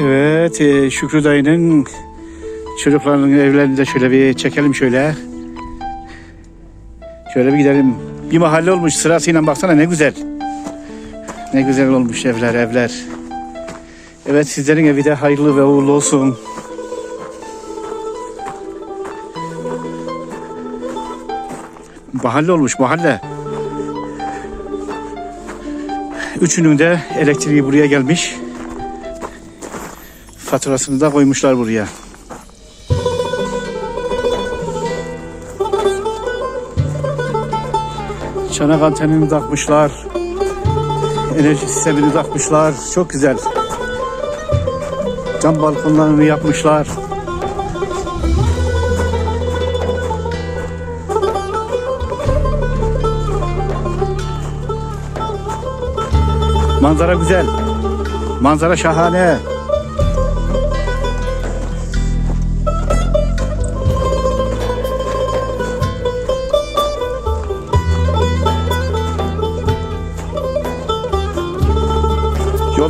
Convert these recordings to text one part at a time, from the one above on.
Evet, e, Şükrü dayının çocuklarının evlerini de şöyle bir çekelim şöyle. Şöyle bir gidelim. Bir mahalle olmuş sırasıyla baksana ne güzel. Ne güzel olmuş evler evler. Evet sizlerin evi de hayırlı ve uğurlu olsun. Mahalle olmuş mahalle. Üçünün de elektriği buraya gelmiş. Faturasını da koymuşlar buraya. Çanak antenini takmışlar. Enerji sistemini takmışlar. Çok güzel. Cam balkonlarını yapmışlar. Manzara güzel. Manzara şahane.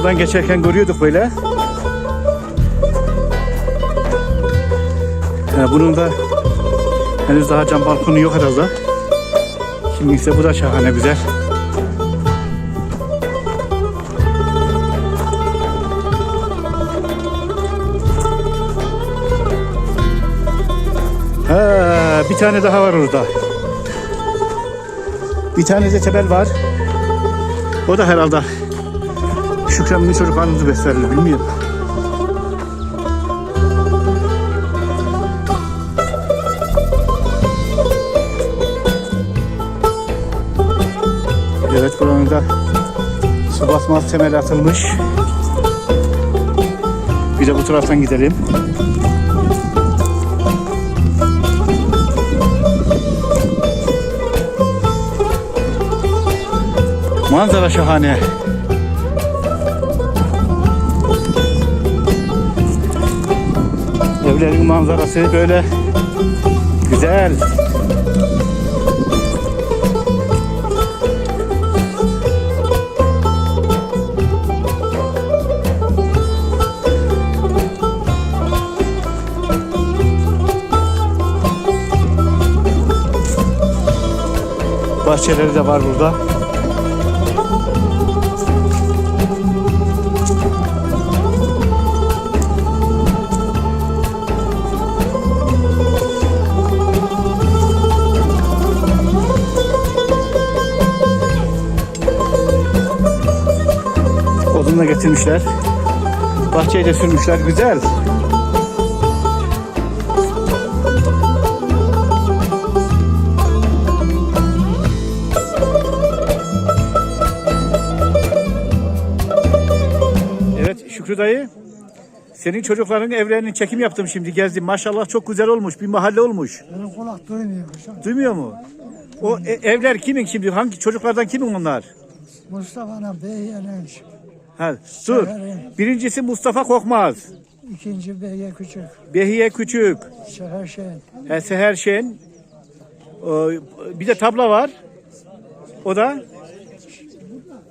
Yoldan geçerken görüyorduk böyle. Ha, bunun da henüz daha cam balkonu yok herhalde. Kimlikse bu da şahane güzel. Ha, bir tane daha var orada. Bir tane de tebel var. O da herhalde Şükran'ın çocuklarını beslerler bilmiyorum. Evet buranın da su basmaz temel atılmış. Bir de bu taraftan gidelim. Manzara şahane. Evlerin manzarası böyle güzel. Bahçeleri de var burada. Odunla getirmişler. Bahçeye de sürmüşler. Güzel. Evet Şükrü dayı. Senin çocukların evlerinin çekim yaptım şimdi gezdim. Maşallah çok güzel olmuş. Bir mahalle olmuş. Benim kulak duymuyor. Duymuyor mu? O e- evler kimin şimdi? Hangi çocuklardan kimin onlar? Mustafa'nın beyenin Ha, dur. Birincisi Mustafa Kokmaz. ikinci beye küçük. Behiye Küçük. Şeher şey. He, Seher Şen. O, bir de tabla var. O da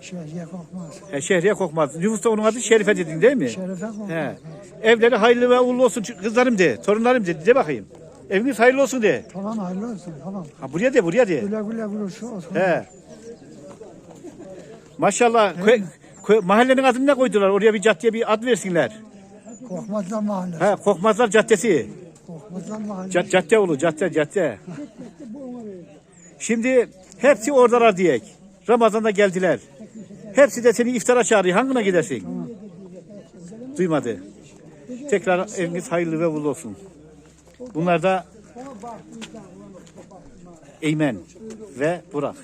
Şehriye kokmaz. he, Şehriye Kokmaz. Nüfusta onun adı Şerife dedin değil mi? Şerefe kokmaz. He. Evleri hayırlı ve uğurlu olsun kızlarım de, torunlarım de, de bakayım. Eviniz hayırlı olsun de. Tamam hayırlı olsun tamam. Ha buraya de, buraya de. Güle güle güle olsun. He. Maşallah. Kö- kö- mahallenin adını ne koydular? Oraya bir caddeye bir ad versinler. Kokmazlar mahallesi. He, Kokmazlar Caddesi. Kokmazlar mahallesi. Cad cadde olur, cadde, cadde. Şimdi hepsi oradalar diyek. Ramazan'da geldiler. Hepsi de seni iftara çağırıyor. Hangine gidersin? Duymadı. Tekrar eviniz hayırlı ve uğurlu olsun. Bunlar da Eymen ve Burak.